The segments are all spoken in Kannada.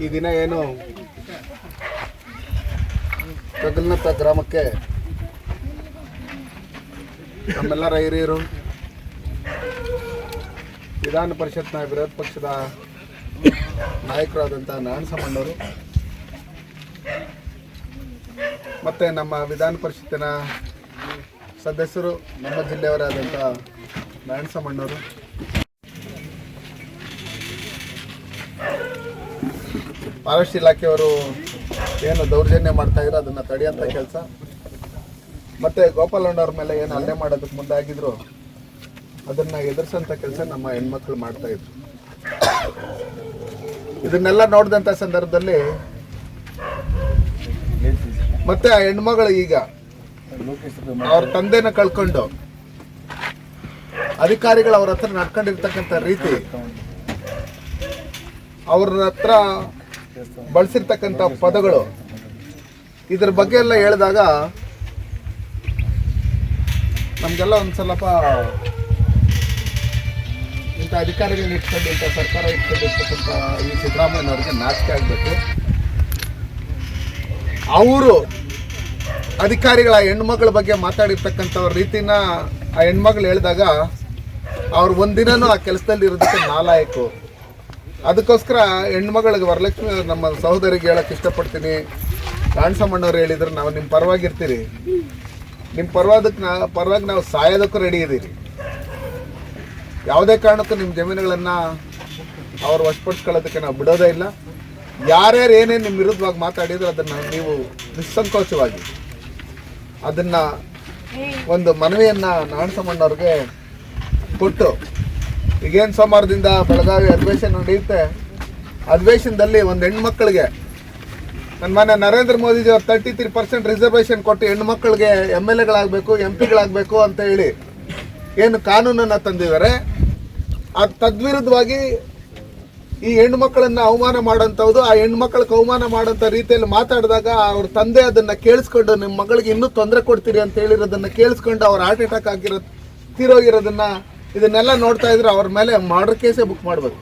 ಈ ದಿನ ಏನು? ಕಗಲ್ನತ್ತ ಗ್ರಾಮಕ್ಕೆ ನಮ್ಮೆಲ್ಲರ ಹಿರಿಯರು ವಿಧಾನ ಪರಿಷತ್ನ ವಿರೋಧ ಪಕ್ಷದ ನಾಯಕರಾದಂಥ ನಾರಾಯಣಸಮ್ಮಣ್ಣವರು ಮತ್ತು ನಮ್ಮ ವಿಧಾನ ಪರಿಷತ್ತಿನ ಸದಸ್ಯರು ನಮ್ಮ ಜಿಲ್ಲೆಯವರಾದಂಥ ನಾರಾಯಣಸಮ್ಮಣ್ಣವರು ಫಾರೆಸ್ಟ್ ಇಲಾಖೆಯವರು ಏನು ದೌರ್ಜನ್ಯ ಮಾಡ್ತಾ ಇದ್ರು ಅದನ್ನು ತಡೆಯಂತ ಕೆಲಸ. ಮತ್ತು ಗೋಪಾಲಣ್ಣವ್ರ ಮೇಲೆ ಏನು ಹಲ್ಲೆ ಮಾಡೋದಕ್ಕೆ ಮುಂದಾಗಿದ್ರು ಅದನ್ನು ಎದುರಿಸಂತ ಕೆಲಸ ನಮ್ಮ ಹೆಣ್ಮಕ್ಳು ಮಾಡ್ತಾ ಇದ್ರು. ಇದನ್ನೆಲ್ಲ ನೋಡಿದಂಥ ಸಂದರ್ಭದಲ್ಲಿ ಮತ್ತೆ ಆ ಹೆಣ್ಮಗಳು ಈಗ ಅವ್ರ ತಂದೆನ ಕಳ್ಕೊಂಡು ಅಧಿಕಾರಿಗಳು ಅವ್ರ ಹತ್ರ ನಡ್ಕೊಂಡಿರ್ತಕ್ಕಂಥ ರೀತಿ, ಅವ್ರ ಹತ್ರ ಬಳಸಿರ್ತಕ್ಕಂಥ ಪದಗಳು ಇದ್ರ ಬಗ್ಗೆ ಎಲ್ಲ ಹೇಳಿದಾಗ ನಮಗೆಲ್ಲ ಒಂದು ಸ್ವಲ್ಪ ಇಂಥ ಅಧಿಕಾರಿಗಳನ್ನ ಇಟ್ಕೊಂಡು ಇಂಥ ಸರ್ಕಾರ ಇಟ್ಕೊಂಡಿರ್ತಕ್ಕಂಥ ಈ ಸಿದ್ದರಾಮಯ್ಯನವ್ರಿಗೆ ನಾಚಿಕೆ ಆಗಬೇಕು. ಅವರು ಅಧಿಕಾರಿಗಳ ಹೆಣ್ಮಕ್ಳ ಬಗ್ಗೆ ಮಾತಾಡಿರ್ತಕ್ಕಂಥ ರೀತಿನ ಆ ಹೆಣ್ಮಗಳು ಹೇಳಿದಾಗ ಅವ್ರು ಒಂದಿನೂ ಆ ಕೆಲಸದಲ್ಲಿ ಇರೋದಕ್ಕೆ ನಾಲಾಯಕು. ಅದಕ್ಕೋಸ್ಕರ ಹೆಣ್ಮಗಳಿಗೆ ವರಲಕ್ಷ್ಮಿ ನಮ್ಮ ಸಹೋದರಿಗೆ ಹೇಳಕ್ಕೆ ಇಷ್ಟಪಡ್ತೀನಿ. ಕಾಣಸಮ್ಮಣ್ಣವ್ರು ಹೇಳಿದ್ರೆ, ನಾವು ನಿಮ್ಮ ಪರವಾಗಿರ್ತೀರಿ. ನಿಮ್ಮ ಪರವಾದಕ್ಕೆ ನಾ ಪರವಾಗಿ ನಾವು ಸಾಯೋದಕ್ಕೂ ರೆಡಿ ಇದ್ದೀರಿ ಯಾವುದೇ ಕಾರಣಕ್ಕೂ ನಿಮ್ಮ ಜಮೀನುಗಳನ್ನು ಅವ್ರು ವಶಪಡಿಸ್ಕೊಳ್ಳೋದಕ್ಕೆ ನಾವು ಬಿಡೋದೇ ಇಲ್ಲ. ಯಾರ್ಯಾರು ಏನೇನು ನಿಮ್ಮ ವಿರುದ್ಧವಾಗಿ ಮಾತಾಡಿದ್ರು, ಅದನ್ನು ನೀವು ನಿಸ್ಸಂಕೋಚವಾಗಿ ಅದನ್ನು ಒಂದು ಮನವಿಯನ್ನು ನಾಣಸಮ್ಮಣ್ಣವ್ರಿಗೆ ಕೊಟ್ಟು ಈಗೇನು ಸೋಮವಾರದಿಂದ ಬೆಳಗಾವಿ ಅಧಿವೇಶನ ನಡೆಯುತ್ತೆ. ಅಧಿವೇಶನದಲ್ಲಿ ಒಂದು ಹೆಣ್ಮಕ್ಳಿಗೆ ನನ್ನ ಮನೆ ನರೇಂದ್ರ ಮೋದಿಜಿ ಅವ್ರು ತರ್ಟಿ ತ್ರೀ ಪರ್ಸೆಂಟ್ ರಿಸರ್ವೇಷನ್ ಕೊಟ್ಟು ಹೆಣ್ಮಕ್ಳಿಗೆ ಎಂ ಎಲ್ ಎಗಳಾಗಬೇಕು, ಎಂ ಪಿಗಳಾಗಬೇಕು ಅಂತ ಹೇಳಿ ಏನು ಕಾನೂನನ್ನು ತಂದಿದ್ದಾರೆ. ಅದು ತದ್ವಿರುದ್ಧವಾಗಿ ಈ ಹೆಣ್ಮಕ್ಳನ್ನ ಅವಮಾನ ಮಾಡೋಂಥದ್ದು ಆ ಹೆಣ್ಮಕ್ಳಿಗೆ ಅವಮಾನ ಮಾಡೋಂಥ ರೀತಿಯಲ್ಲಿ ಮಾತಾಡಿದಾಗ ಅವ್ರ ತಂದೆ ಅದನ್ನು ಕೇಳಿಸ್ಕೊಂಡು ನಿಮ್ಮ ಮಗಳಿಗೆ ಇನ್ನೂ ತೊಂದರೆ ಕೊಡ್ತೀರಿ ಅಂತ ಹೇಳಿರೋದನ್ನು ಕೇಳಿಸ್ಕೊಂಡು ಅವ್ರು ಹಾರ್ಟ್ ಅಟ್ಯಾಕ್ ಆಗಿರೋ, ತೀರೋಗಿರೋದನ್ನ ಇದನ್ನೆಲ್ಲ ನೋಡ್ತಾ ಇದ್ರೆ ಅವ್ರ ಮೇಲೆ ಮರ್ಡರ್ ಕೇಸೇ ಬುಕ್ ಮಾಡಬೇಕು.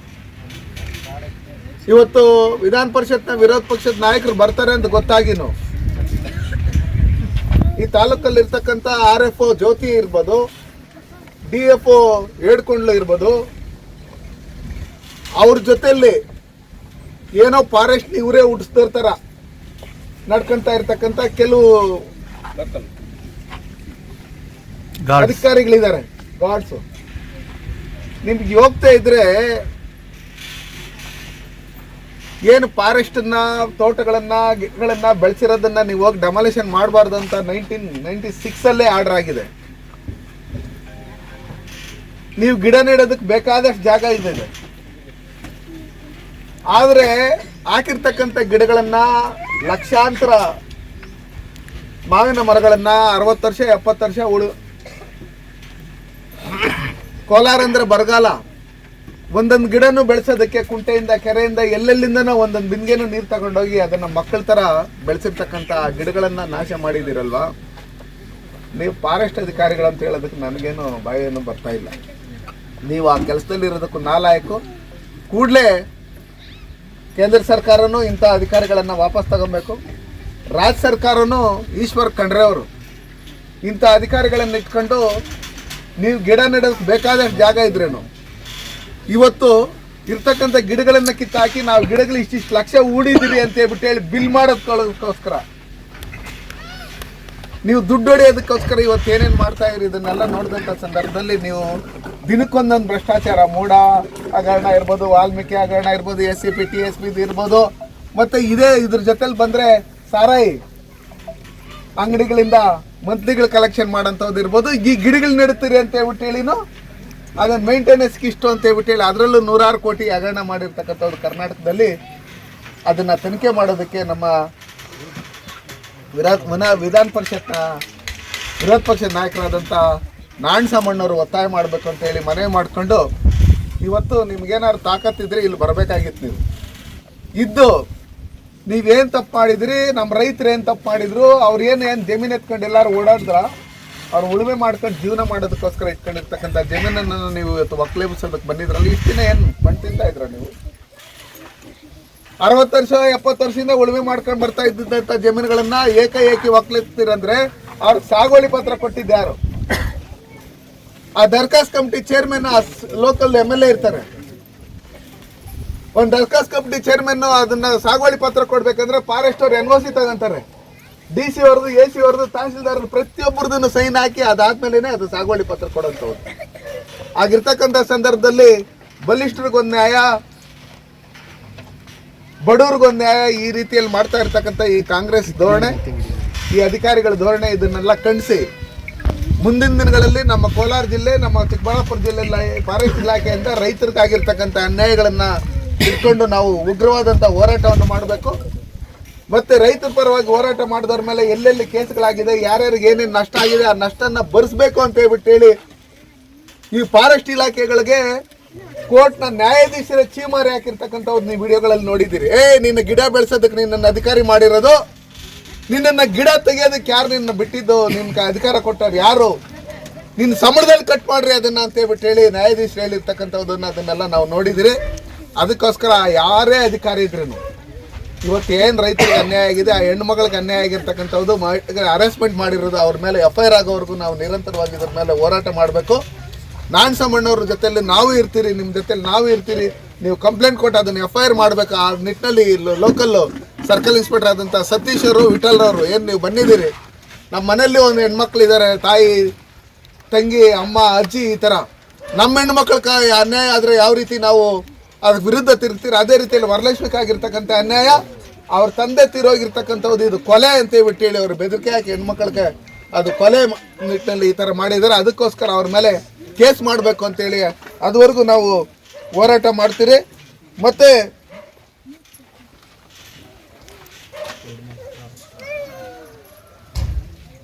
ಇವತ್ತು ವಿಧಾನ ಪರಿಷತ್ನ ವಿರೋಧ ಪಕ್ಷದ ನಾಯಕರು ಬರ್ತಾರೆ ಅಂತ ಗೊತ್ತಾಗಿನು. ಈ ತಾಲೂಕಲ್ಲಿ ಇರ್ತಕ್ಕಂಥ ಆರ್ ಎಫ್ ಒ ಜ್ಯೋತಿ ಇರ್ಬೋದು ಡಿ ಎಫ್ ಒ ಹೇಳ್ಕೊಂಡ್ಲು ಇರ್ಬೋದು ಅವ್ರ ಜೊತೆಯಲ್ಲಿ ಏನೋ ಫಾರೆಸ್ಟ್ ಇವರೇ ಹುಟ್ಟಿಸ್ತಿರ್ತಾರ ನಡ್ಕೊಂತ ಇರ್ತಕ್ಕಂಥ ಕೆಲವು ಅಧಿಕಾರಿಗಳಿದ್ದಾರೆ. ಗಾಡ್ಸ್ ನಿಮ್ಗೆ ಹೋಗ್ತಾ ಇದ್ರೆ ಏನು ಫಾರೆಸ್ಟನ್ನ ತೋಟಗಳನ್ನ, ಗಿಡಗಳನ್ನ ಬೆಳೆಸಿರೋದನ್ನ ನೀವು ಹೋಗಿ ಡೆಮಾಲಿಷನ್ ಮಾಡಬಾರ್ದು ಅಂತ ನೈನ್ಟೀನ್ ನೈನ್ಟಿ ಸಿಕ್ಸ್ ಅಲ್ಲೇ ಆರ್ಡರ್ ಆಗಿದೆ. ನೀವು ಗಿಡ ನೆಡೋದಕ್ಕೆ ಬೇಕಾದಷ್ಟು ಜಾಗ ಇದೆ ಆದರೆ ಹಾಕಿರ್ತಕ್ಕಂಥ ಗಿಡಗಳನ್ನ ಲಕ್ಷಾಂತರ ಮಾವಿನ ಮರಗಳನ್ನ ಅರವತ್ತು ವರ್ಷ, ಎಪ್ಪತ್ತು ವರ್ಷ ಉಳು ಕೋಲಾರ ಅಂದ್ರೆ ಬರಗಾಲ. ಒಂದೊಂದು ಗಿಡನು ಬೆಳೆಸೋದಕ್ಕೆ ಕುಂಟೆಯಿಂದ, ಕೆರೆಯಿಂದ, ಎಲ್ಲೆಲ್ಲಿಂದನೋ ಒಂದೊಂದು ಬಿಂದಿಗೆನೂ ನೀರು ತಗೊಂಡೋಗಿ ಅದನ್ನ ಮಕ್ಕಳ ತರ ಬೆಳೆಸಿರ್ತಕ್ಕಂಥ ಗಿಡಗಳನ್ನ ನಾಶ ಮಾಡಿದಿರಲ್ವಾ ನೀವು ಫಾರೆಸ್ಟ್ ಅಧಿಕಾರಿಗಳಂತ ಹೇಳೋದಕ್ಕೆ ನನಗೇನು ಬಾಯೇನು ಬರ್ತಾ ಇಲ್ಲ. ನೀವು ಆ ಕೆಲಸದಲ್ಲಿ ಇರೋದಕ್ಕೂ ನಾಲಾಯಕು. ಕೂಡಲೇ ಕೇಂದ್ರ ಸರ್ಕಾರನೂ ಇಂಥ ಅಧಿಕಾರಿಗಳನ್ನು ವಾಪಸ್ ತಗೊಬೇಕು. ರಾಜ್ಯ ಸರ್ಕಾರನೂ ಈಶ್ವರ್ ಖಂಡ್ರೆ ಅವರು ಇಂಥ ಅಧಿಕಾರಿಗಳನ್ನು ಇಟ್ಕೊಂಡು ನೀವು ಗಿಡ ನೆಡೋದಕ್ಕೆ ಬೇಕಾದಷ್ಟು ಜಾಗ ಇದ್ರೇನು? ಇವತ್ತು ಇರ್ತಕ್ಕಂಥ ಗಿಡಗಳನ್ನು ಕಿತ್ತಾಕಿ ನಾವು ಗಿಡಗಳು ಇಷ್ಟಿಷ್ಟು ಲಕ್ಷ ಹೂಡಿದ್ದೀರಿ ಅಂತ ಹೇಳ್ಬಿಟ್ಟು ಹೇಳಿ ಬಿಲ್ ಮಾಡೋದಕ್ಕೋಸ್ಕರ ನೀವು ದುಡ್ಡು ಹೊಡೆಯೋದಕ್ಕೋಸ್ಕರ ಇವತ್ತು ಏನೇನು ಮಾಡ್ತಾ ಇರಿ ಇದನ್ನೆಲ್ಲ ನೋಡಿದಂಥ ಸಂದರ್ಭದಲ್ಲಿ ನೀವು ದಿನಕ್ಕೊಂದೊಂದು ಭ್ರಷ್ಟಾಚಾರ ಮೂಡ ಹಗರಣ ಇರ್ಬೋದು, ವಾಲ್ಮೀಕಿ ಹಗರಣ ಇರ್ಬೋದು S C P T S P ಇರ್ಬೋದು. ಮತ್ತು ಇದೇ ಇದ್ರ ಜೊತೆಲಿ ಬಂದರೆ ಸಾರಾಯಿ ಅಂಗಡಿಗಳಿಂದ ಮಂತ್ಲಿಗಳು ಕಲೆಕ್ಷನ್ ಮಾಡೋಂಥದ್ದು ಇರ್ಬೋದು. ಈ ಗಿಡಗಳು ನೆಡ್ತೀರಿ ಅಂತ ಹೇಳ್ಬಿಟ್ಟು ಹೇಳಿನು ಅದನ್ನು ಮೇಂಟೆನೆನ್ಸ್ಗೆ ಇಷ್ಟು ಅಂತ ಹೇಳ್ಬಿಟ್ಟು ಹೇಳಿ, ಅದರಲ್ಲೂ ನೂರಾರು ಕೋಟಿ ಹಗರಣ ಮಾಡಿರ್ತಕ್ಕಂಥವ್ರು ಕರ್ನಾಟಕದಲ್ಲಿ. ಅದನ್ನು ತನಿಖೆ ಮಾಡೋದಕ್ಕೆ ನಮ್ಮ ವಿರಾಟ್ ಮನ ವಿಧಾನ ಪರಿಷತ್ನ, ವಿರೋಧ ಪಕ್ಷದ ನಾಯಕರಾದಂಥ ನಾಣ್ ಸಾಮಣ್ಣವರು ಒತ್ತಾಯ ಮಾಡಬೇಕು ಅಂತ ಹೇಳಿ ಮನವಿ ಮಾಡಿಕೊಂಡು, ಇವತ್ತು ನಿಮ್ಗೇನಾದ್ರು ತಾಕತ್ತಿದ್ರೆ ಇಲ್ಲಿ ಬರಬೇಕಾಗಿತ್ತು ನೀವು. ಇದ್ದು ನೀವೇನು ತಪ್ಪು ಮಾಡಿದ್ರಿ? ನಮ್ಮ ರೈತರು ಏನು ತಪ್ಪು ಮಾಡಿದ್ರು? ಅವ್ರು ಏನು ಏನು ಜಮೀನು ಎತ್ಕೊಂಡು ಎಲ್ಲರೂ ಓಡಾಡಿದ್ರ? ಅವ್ರು ಉಳುಮೆ ಮಾಡ್ಕೊಂಡು ಜೀವನ ಮಾಡೋದಕ್ಕೋಸ್ಕರ ಇಟ್ಕೊಂಡಿರ್ತಕ್ಕಂಥ ಜಮೀನನ್ನು ನೀವು ಇವತ್ತು ಒಕ್ಕಲೆಬ್ಸೋದಕ್ಕೆ ಬಂದಿದ್ರಲ್ಲ ಇಷ್ಟು ದಿನ ಏನು ಮಣ್ಣು ತಿಂತಾ ಇದ್ರ ನೀವು? ಅರವತ್ತು ವರ್ಷ, ಎಪ್ಪತ್ತು ವರ್ಷದಿಂದ ಉಳುಮೆ ಮಾಡ್ಕೊಂಡು ಬರ್ತಾ ಇದ್ದಂಥ ಜಮೀನುಗಳನ್ನ ಏಕಾಏಕಿ ಒಕ್ಕಲಿಸ್ತೀರಂದ್ರೆ ಅವ್ರ ಸಾಗುವಳಿ ಪತ್ರ ಕೊಟ್ಟಿದ್ದು ಯಾರು? ಆ ದರ್ಖಾಸ್ ಕಮಿಟಿ ಚೇರ್ಮನ್ ಆ ಲೋಕಲ್ ಎಂ ಎಲ್ ಎ ಇರ್ತಾರೆ. ಒಂದು ಡಸ್ಕಾಸ್ ಕಂಪ್ನಿ ಚೇರ್ಮನ್ ಅದನ್ನ ಸಾಗುವಳಿ ಪತ್ರ ಕೊಡ್ಬೇಕಂದ್ರೆ ಫಾರೆಸ್ಟ್ ಅವ್ರು ಎನ್ ಒ ಸಿ ತಗೊಂತಾರೆ. ಡಿ ಸಿ ಅವ್ರದ್ದು ಎ ಸಿ ಅವ್ರದ್ದು ತಹಸೀಲ್ದಾರ್ ಪ್ರತಿಯೊಬ್ಬರದನ್ನು ಸೈನ್ ಹಾಕಿ ಅದಾದ್ಮೇಲೆ ಅದು ಸಾಗುವಳಿ ಪತ್ರ ಕೊಡೋಂಥವ್ರು. ಆಗಿರ್ತಕ್ಕಂಥ ಸಂದರ್ಭದಲ್ಲಿ ಬಲಿಷ್ಠರಿಗೊಂದು ನ್ಯಾಯ, ಬಡವ್ರಿಗೊಂದು ನ್ಯಾಯ ಈ ರೀತಿಯಲ್ಲಿ ಮಾಡ್ತಾ ಇರ್ತಕ್ಕಂಥ ಈ ಕಾಂಗ್ರೆಸ್ ಧೋರಣೆ, ಈ ಅಧಿಕಾರಿಗಳ ಧೋರಣೆ ಇದನ್ನೆಲ್ಲ ಖಂಡಿಸಿ, ಮುಂದಿನ ದಿನಗಳಲ್ಲಿ ನಮ್ಮ ಕೋಲಾರ ಜಿಲ್ಲೆ, ನಮ್ಮ ಚಿಕ್ಕಬಳ್ಳಾಪುರ ಜಿಲ್ಲೆ, ಫಾರೆಸ್ಟ್ ಇಲಾಖೆಯಿಂದ ರೈತರಿಗಾಗಿರ್ತಕ್ಕಂಥ ಅನ್ಯಾಯಗಳನ್ನ ಇಟ್ಕೊಂಡು ನಾವು ಉಗ್ರವಾದಂಥ ಹೋರಾಟವನ್ನು ಮಾಡಬೇಕು. ಮತ್ತೆ ರೈತರ ಪರವಾಗಿ ಹೋರಾಟ ಮಾಡಿದವ್ರ ಮೇಲೆ ಎಲ್ಲೆಲ್ಲಿ ಕೇಸ್ಗಳಾಗಿದೆ, ಯಾರ್ಯಾರಿಗೆ ಏನೇನು ನಷ್ಟ ಆಗಿದೆ, ಆ ನಷ್ಟನ ಭರಿಸ್ಬೇಕು ಅಂತ ಹೇಳ್ಬಿಟ್ಟು ಹೇಳಿ ಈ ಫಾರೆಸ್ಟ್ ಇಲಾಖೆಗಳಿಗೆ ಕೋರ್ಟ್ನ ನ್ಯಾಯಾಧೀಶರ ಚೀಮಾರಿ ಹಾಕಿರ್ತಕ್ಕಂಥವ್ರು ನೀವು ವಿಡಿಯೋಗಳಲ್ಲಿ ನೋಡಿದ್ದೀರಿ. ಏ, ನಿನ್ನ ಗಿಡ ಬೆಳೆಸೋದಕ್ಕೆ ನಿನ್ನನ್ನು ಅಧಿಕಾರಿ ಮಾಡಿರೋದು? ನಿನ್ನನ್ನು ಗಿಡ ತೆಗೆಯೋದಕ್ಕೆ ಯಾರು ನಿನ್ನ ಬಿಟ್ಟಿದ್ದು? ನಿನ್ಗೆ ಅಧಿಕಾರ ಕೊಟ್ಟವ್ರು ಯಾರು? ನಿನ್ನ ಸಂಬಳದಲ್ಲಿ ಕಟ್ ಮಾಡ್ರಿ ಅದನ್ನ ಅಂತ ಹೇಳ್ಬಿಟ್ಟು ಹೇಳಿ ನ್ಯಾಯಾಧೀಶರು ಹೇಳಿರ್ತಕ್ಕಂಥದ್ದನ್ನು ಅದನ್ನೆಲ್ಲ ನಾವು ನೋಡಿದಿರಿ ಅದಕ್ಕೋಸ್ಕರ ಯಾರೇ ಅಧಿಕಾರಿ ಇದ್ರೂ ಇವತ್ತು ಏನು ರೈತರಿಗೆ ಅನ್ಯಾಯ ಆಗಿದೆ, ಆ ಹೆಣ್ಣು ಮಗಳಿಗೆ ಅನ್ಯಾಯ ಆಗಿರ್ತಕ್ಕಂಥದ್ದು ಅರೆಸ್ಟ್ಮೆಂಟ್ ಮಾಡಿರೋದು ಅವ್ರ ಮೇಲೆ ಎಫ್ ಐ ಆರ್ ಆಗೋವರೆಗೂ ನಾವು ನಿರಂತರವಾಗಿ ಇದ್ರ ಮೇಲೆ ಹೋರಾಟ ಮಾಡಬೇಕು. ನಾನು ಸಮ್ಮಣ್ಣವ್ರ ಜೊತೆಯಲ್ಲಿ ನಾವು ಇರ್ತೀರಿ ನಿಮ್ಮ ಜೊತೆಯಲ್ಲಿ ನಾವು ಇರ್ತೀರಿ, ನೀವು ಕಂಪ್ಲೇಂಟ್ ಕೊಟ್ಟು ಅದನ್ನು ಎಫ್ ಐ ಆರ್ ಮಾಡಬೇಕು. ಆ ನಿಟ್ಟಿನಲ್ಲಿ ಲೋಕಲ್ ಸರ್ಕಲ್ ಇನ್ಸ್ಪೆಕ್ಟರ್ ಆದಂಥ ಸತೀಶ್ ಅವರು ವಿಠಲ್ರವರು ಏನು ನೀವು ಬಂದಿದ್ದೀರಿ? ನಮ್ಮ ಮನೆಯಲ್ಲಿ ಒಂದು ಹೆಣ್ಮಕ್ಳು ಇದ್ದಾರೆ ತಾಯಿ, ತಂಗಿ, ಅಮ್ಮ, ಅಜ್ಜಿ ಈ ಥರ ನಮ್ಮ ಹೆಣ್ಮಕ್ಳ ಅನ್ಯಾಯ ಆದರೆ ಯಾವ ರೀತಿ ನಾವು ಅದ್ರ ವಿರುದ್ಧ ತಿರ್ತೀರಿ ಅದೇ ರೀತಿಯಲ್ಲಿ ವರಲಕ್ಷ್ಮಿಗಾಗಿರ್ತಕ್ಕಂಥ ಅನ್ಯಾಯ, ಅವ್ರ ತಂದೆ ತೀರೋಗಿರ್ತಕ್ಕಂಥದ್ದು ಇದು ಕೊಲೆ ಅಂತ ಹೇಳ್ಬಿಟ್ಟು ಹೇಳಿ ಅವ್ರು ಬೆದರಿಕೆ ಹಾಕಿ ಹೆಣ್ಮಕ್ಳಿಗೆ ಅದು ಕೊಲೆ ನಿಟ್ಟಿನಲ್ಲಿ ಈ ಥರ ಮಾಡಿದ್ದಾರೆ. ಅದಕ್ಕೋಸ್ಕರ ಅವ್ರ ಮೇಲೆ ಕೇಸ್ ಮಾಡಬೇಕು ಅಂತೇಳಿ ಅದುವರೆಗೂ ನಾವು ಹೋರಾಟ ಮಾಡ್ತೀರಿ. ಮತ್ತೆ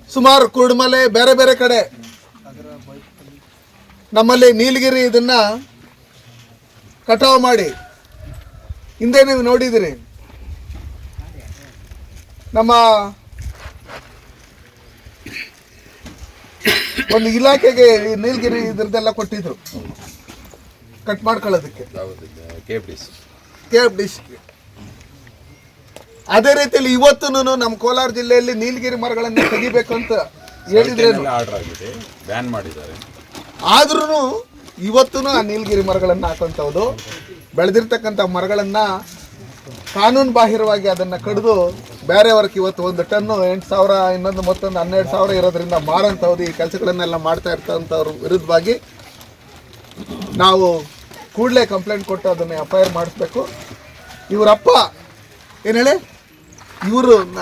ಸುಮಾರು ಕುರುಡುಮಲೆ ಬೇರೆ ಬೇರೆ ಕಡೆ ನಮ್ಮಲ್ಲಿ ನೀಲಗಿರಿ ಇದನ್ನ ಕಟಾವು ಮಾಡಿ. ಹಿಂದೆ ನೀವು ನೋಡಿದಿರಿ. ನಮ್ಮ ಒಂದು ಇಲಾಖೆಗೆ ನೀಲಗಿರಿ ಇದ್ರದ್ದೆಲ್ಲ ಕೊಟ್ಟಿದ್ರು. ಕಟ್ ಮಾಡ್ಕೊಳ್ಳೋದಕ್ಕೆ. K F D C K F D ಅದೇ ರೀತಿಯಲ್ಲಿ ಇವತ್ತು ನಮ್ಮ ಕೋಲಾರ ಜಿಲ್ಲೆಯಲ್ಲಿ ನೀಲಗಿರಿ ಮರಗಳನ್ನು ತೆಗಿಬೇಕು ಅಂತ ಹೇಳಿದ್ರೆ ಆರ್ಡರ್ ಆಗಿದೆ. ಬ್ಯಾನ್ ಮಾಡಿದ್ದಾರೆ. ಆದ್ರೂ ಇವತ್ತೂ ಆ ನೀಲಗಿರಿ ಮರಗಳನ್ನು ಹಾಕುವಂಥದ್ದು ಬೆಳೆದಿರ್ತಕ್ಕಂಥ ಮರಗಳನ್ನು ಕಾನೂನು ಬಾಹಿರವಾಗಿ ಅದನ್ನ ಕಡಿದು ಬೇರೆಯವ್ರಿಗೆ ಇವತ್ತು ಒಂದು ಟನ್ನು ಎಂಟು ಸಾವಿರ, ಇನ್ನೊಂದು ಮತ್ತೊಂದು ಹನ್ನೆರಡು ಸಾವಿರ ಇರೋದ್ರಿಂದ ಮಾರೋಂಥವ್ದು ಈ ಕೆಲಸಗಳನ್ನೆಲ್ಲ ಮಾಡ್ತಾ ಇರ್ತಂಥವ್ರ ವಿರುದ್ಧವಾಗಿ ನಾವು ಕೂಡಲೇ ಕಂಪ್ಲೇಂಟ್ ಕೊಟ್ಟು ಅದನ್ನು ಎಫ್ ಐ ಆರ್ ಮಾಡಿಸ್ಬೇಕು. ಇವರಪ್ಪ, ಏನು ಹೇಳಿ? ಇವ್ರನ್ನ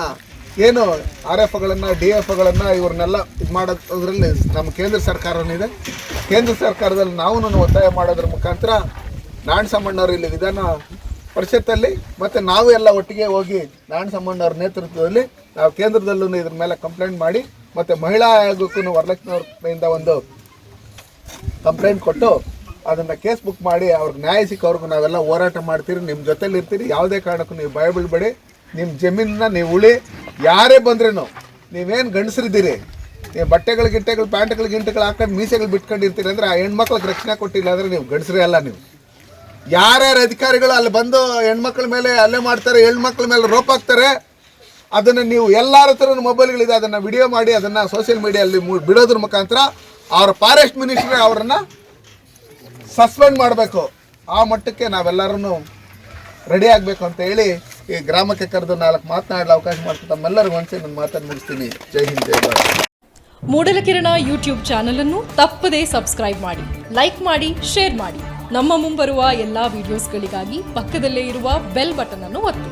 ಏನು ಆರ್ ಎಫ್ಗಳನ್ನು ಡಿ ಎಫ್ಗಳನ್ನು ಇವ್ರನ್ನೆಲ್ಲ ಇದು ಮಾಡೋದ್ರಲ್ಲಿ ನಮ್ಮ ಕೇಂದ್ರ ಸರ್ಕಾರನಿದೆ ಕೇಂದ್ರ ಸರ್ಕಾರದಲ್ಲಿ ನಾವು ಒತ್ತಾಯ ಮಾಡೋದ್ರ ಮುಖಾಂತರ ನಾಣ್ ಸಮ್ಮಣ್ಣವ್ರು ಇಲ್ಲಿ ವಿಧಾನ ಪರಿಷತ್ತಲ್ಲಿ ಮತ್ತು ನಾವು ಎಲ್ಲ ಒಟ್ಟಿಗೆ ಹೋಗಿ ನಾಣ್ ಸಾಮಣ್ಣವ್ರ ನೇತೃತ್ವದಲ್ಲಿ ನಾವು ಕೇಂದ್ರದಲ್ಲೂ ಇದ್ರ ಮೇಲೆ ಕಂಪ್ಲೇಂಟ್ ಮಾಡಿ ಮತ್ತು ಮಹಿಳಾ ಆಯೋಗಕ್ಕೂ ವರಲಕ್ಷ್ಮಿಯಿಂದ ಒಂದು ಕಂಪ್ಲೇಂಟ್ ಕೊಟ್ಟು ಅದನ್ನು ಕೇಸ್ ಬುಕ್ ಮಾಡಿ ಅವ್ರಿಗೆ ನ್ಯಾಯ ಸಿಕ್ಕವ್ರಿಗೂ ನಾವೆಲ್ಲ ಹೋರಾಟ ಮಾಡ್ತೀರಿ ನಿಮ್ಮ ಜೊತೆಲಿ ಇರ್ತೀರಿ ಯಾವುದೇ ಕಾರಣಕ್ಕೂ ನೀವು ಭಯ ಬೀಳ್ಬೇಡಿ ನಿಮ್ಮ ಜಮೀನನ್ನ ನೀವು ಉಳಿ ಯಾರೇ ಬಂದ್ರೇನು, ನೀವೇನು ಗಂಡಸರಿದ್ದೀರಿ? ನೀವು ಬಟ್ಟೆಗಳು, ಗಿಟ್ಟೆಗಳು, ಪ್ಯಾಂಟ್ಗಳು, ಗಿಂಟೆಗಳು ಹಾಕೊಂಡು ಮೀಸೆಗಳು ಬಿಟ್ಕೊಂಡಿರ್ತೀರಿ ಅಂದರೆ ಆ ಹೆಣ್ಮಕ್ಳಿಗೆ ರಕ್ಷಣೆ ಕೊಟ್ಟಿಲ್ಲ ಅಂದರೆ ನೀವು ಗಂಡಸರೇ ಅಲ್ಲ ನೀವು. ಯಾರ್ಯಾರ ಅಧಿಕಾರಿಗಳು ಅಲ್ಲಿ ಬಂದು ಹೆಣ್ಮಕ್ಳ ಮೇಲೆ ಅಲ್ಲೇ ಮಾಡ್ತಾರೆ, ಹೆಣ್ಮಕ್ಳ ಮೇಲೆ ರೋಪ್ ಹಾಕ್ತಾರೆ, ಅದನ್ನು ನೀವು ಎಲ್ಲರ ಹತ್ರ ಮೊಬೈಲ್ಗಳಿದೆ ಅದನ್ನು ವಿಡಿಯೋ ಮಾಡಿ, ಅದನ್ನು ಸೋಷಿಯಲ್ ಮೀಡಿಯಲ್ಲಿ ಬಿಡೋದ್ರ ಮುಖಾಂತರ ಅವ್ರ ಫಾರೆಸ್ಟ್ ಮಿನಿಸ್ಟ್ರಿ ಅವರನ್ನು ಸಸ್ಪೆಂಡ್ ಮಾಡಬೇಕು. ಆ ಮಟ್ಟಕ್ಕೆ ನಾವೆಲ್ಲರೂ ರೆಡಿ ಆಗಬೇಕು ಅಂತ ಹೇಳಿ ಈ ಗ್ರಾಮಕ್ಕೆ ಕರೆದು ನಾಲ್ಕು ಮಾತನಾಡಲು ಅವಕಾಶ ಮಾಡ್ತೀನಿ ತಮ್ಮೆಲ್ಲರಿಗೂ ಒಂದ್ಸಿ ನನ್ನ ಮಾತನ್ನು ಮುಗಿಸ್ತೀನಿ. ಜೈ ಹಿಂದ್, ಜೈ ಭಾರತ್. ಮೂಡಲಕಿರಣ ಯೂಟ್ಯೂಬ್ ಚಾನಲ್ ಅನ್ನು ತಪ್ಪದೇ ಸಬ್ಸ್ಕ್ರೈಬ್ ಮಾಡಿ, ಲೈಕ್ ಮಾಡಿ, ಶೇರ್ ಮಾಡಿ. ನಮ್ಮ ಮುಂಬರುವ ಎಲ್ಲಾ ವಿಡಿಯೋಸ್ಗಳಿಗಾಗಿ ಪಕ್ಕದಲ್ಲೇ ಇರುವ ಬೆಲ್ ಬಟನ್ ಅನ್ನು ಒತ್ತಿ.